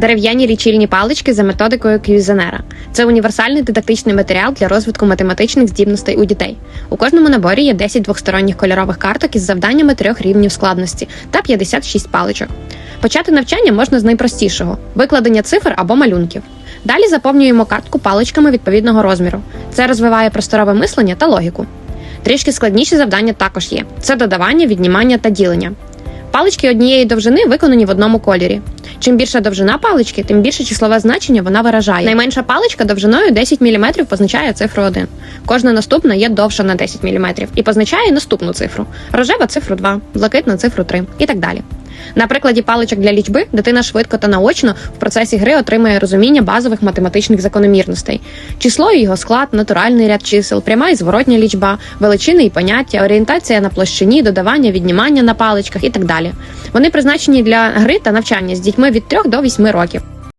Дерев'яні лічильні палички за методикою Квізенера. Це універсальний дидактичний матеріал для розвитку математичних здібностей у дітей. У кожному наборі є 10 двохсторонніх кольорових карток із завданнями трьох рівнів складності та 56 паличок. Почати навчання можна з найпростішого викладення цифр або малюнків. Далі заповнюємо картку паличками відповідного розміру. Це розвиває просторове мислення та логіку. Трішки складніші завдання також є: це додавання, віднімання та ділення. Палички однієї довжини виконані в одному кольорі. Чим більша довжина палички, тим більше числове значення вона виражає. Найменша паличка довжиною 10 мм позначає цифру 1. Кожна наступна є довша на 10 мм і позначає наступну цифру. Рожева цифру 2, блакитна цифру 3 і так далі. На прикладі паличок для лічби дитина швидко та наочно в процесі гри отримує розуміння базових математичних закономірностей: число і його склад, натуральний ряд чисел, пряма і зворотня лічба, величини і поняття, орієнтація на площині, додавання, віднімання на паличках і так далі. Вони призначені для гри та навчання з дітьми від 3 до 8 років.